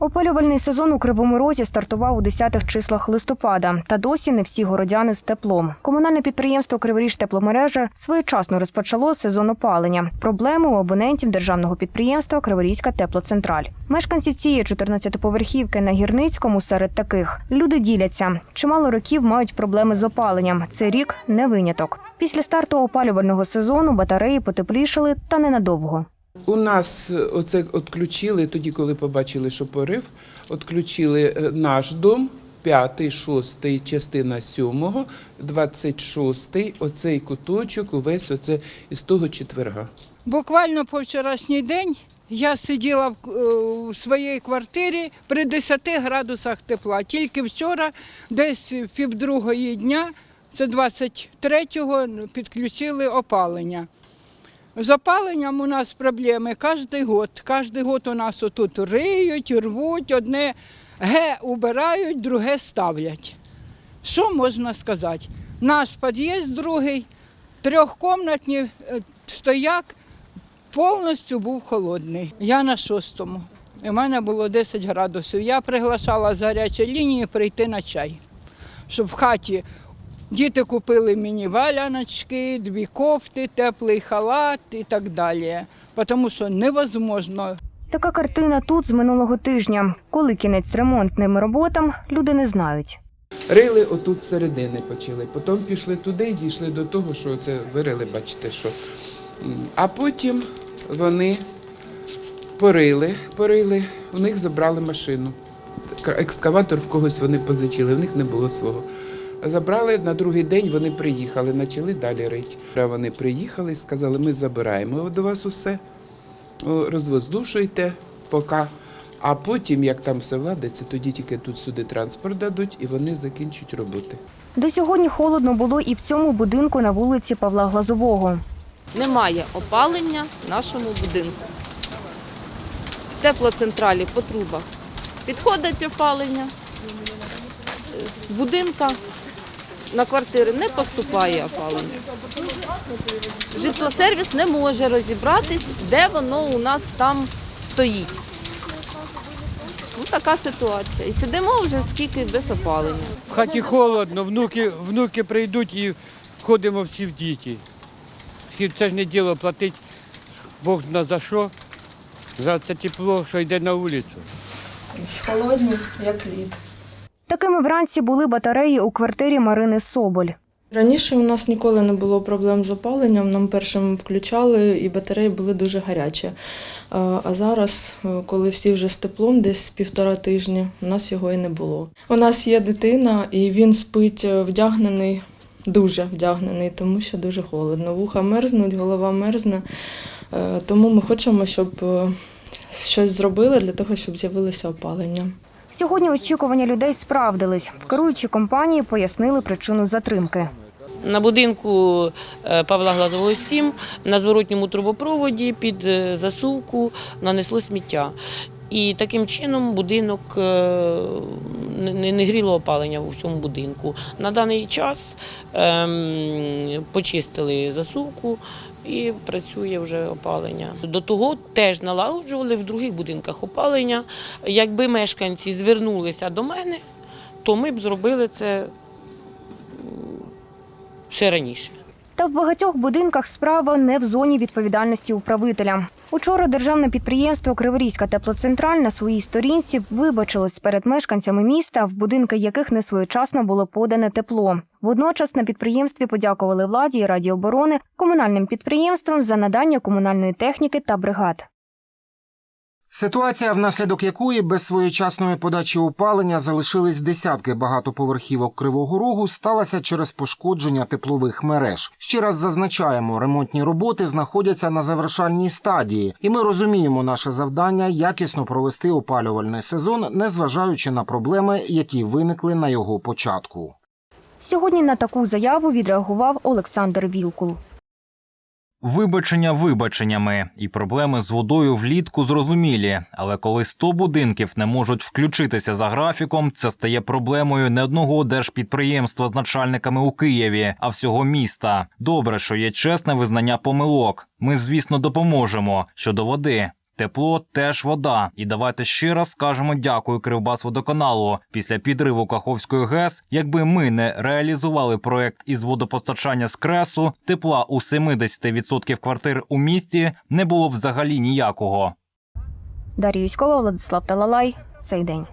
Опалювальний сезон у Кривому Розі стартував у 10-х числах листопада, та досі не всі городяни з теплом. Комунальне підприємство Криворіж тепломережа своєчасно розпочало сезон опалення. Проблеми у абонентів державного підприємства Криворізька теплоцентраль. Мешканці цієї 14-поверхівки на Гірницькому серед таких люди діляться. Чимало років мають проблеми з опаленням. Цей рік не виняток. Після старту опалювального сезону батареї потеплішали та ненадовго. У нас е, оце відключили, тоді, коли побачили, що порив, відключили е, наш дом, п'ятий, шостий, частина сьомого, двадцять шостий, оцей куточок, увесь оце із того четверга. Буквально по вчорашній день я сиділа в, е, своїй квартирі при 10 градусах тепла. Тільки вчора, десь півдругої дня, це 23-го, підключили опалення. З опаленням у нас проблеми кожен год. Кожен год у нас отут риють, рвуть, одне ге убирають, друге ставлять. Що можна сказати? Наш під'їзд другий, трьохкомнатний е, стояк, повністю був холодний. Я на шостому. В мене було 10 градусів. Я приглашала з гарячої лінії прийти на чай, щоб в хаті діти купили мені валяночки, дві кофти, теплий халат і так далі. Тому що невозможно Така картина тут з минулого тижня. Коли кінець ремонтним роботам, люди не знають. Рили отут середини почали, потім пішли туди і дійшли до того, що це вирили, бачите, що. А потім вони порили, порили, у них забрали машину. Екскаватор в когось вони позичили, в них не було свого. Забрали на другий день, вони приїхали, почали далі рити. Вони приїхали і сказали, ми забираємо до вас усе, розвоздушуйте поки. А потім, як там все владиться, тоді тільки тут сюди транспорт дадуть і вони закінчать роботи. До сьогодні холодно було і в цьому будинку на вулиці Павла Глазового. Немає опалення в нашому будинку. Теплоцентралі по трубах підходить опалення. З будинка на квартири не поступає опалення. Житлосервіс не може розібратись, де воно у нас там стоїть. Ну, така ситуація. І сидимо вже скільки без опалення. В хаті холодно, внуки, внуки прийдуть і входимо всі в діти. Це ж не діло платить Бог зна за що, за це тепло, що йде на вулицю. Холодні, як лід. Такими вранці були батареї у квартирі Марини Соболь. Раніше у нас ніколи не було проблем з опаленням. Нам першим включали і батареї були дуже гарячі. А зараз, е, коли всі вже з теплом, десь півтора тижні, у нас його і не було. У нас є дитина, і він спить е, вдягнений, дуже вдягнений, тому що дуже холодно. Вуха мерзнуть, голова мерзне. Е, Тому ми хочемо, щоб щось зробили для того, щоб з'явилося опалення. Сьогодні очікування людей справдились. В керуючій компанії пояснили причину затримки. На будинку е, Павла Глазового 7 на зворотньому трубопроводі під е, засувку нанесло сміття. І таким чином будинок е, не гріло опалення у всьому будинку. На даний час ем, почистили засувку і працює вже опалення. До того теж налагоджували в других будинках опалення. Якби мешканці звернулися до мене, то ми б зробили це ще раніше. Та в багатьох будинках справа не в зоні відповідальності управителя. Учора державне підприємство Криворізька теплоцентраль на своїй сторінці вибачилось перед мешканцями міста, в будинки яких не своєчасно було подане тепло. Водночас на підприємстві подякували владі і Раді оборони комунальним підприємствам за надання комунальної техніки та бригад. Ситуація, внаслідок якої без своєчасної подачі опалення залишились десятки багатоповерхівок Кривого Рогу, сталася через пошкодження теплових мереж. Ще раз зазначаємо, ремонтні роботи знаходяться на завершальній стадії, і ми розуміємо наше завдання якісно провести опалювальний сезон, незважаючи на проблеми, які виникли на його початку. Сьогодні на таку заяву відреагував Олександр Вілкул. Вибачення вибаченнями, і проблеми з водою влітку зрозумілі. Але коли 100 будинків не можуть включитися за графіком, це стає проблемою не одного держпідприємства з начальниками у Києві, а всього міста. Добре, що є чесне визнання помилок. Ми, звісно, допоможемо щодо води. Тепло теж вода. І давайте ще раз скажемо дякую Кривбасводоканалу. Після підриву Каховської ГЕС, якби ми не реалізували проект із водопостачання з кресу, тепла у 70% квартир у місті не було б взагалі ніякого. Дар'я Юськова, Владислав Талалай. Цей день.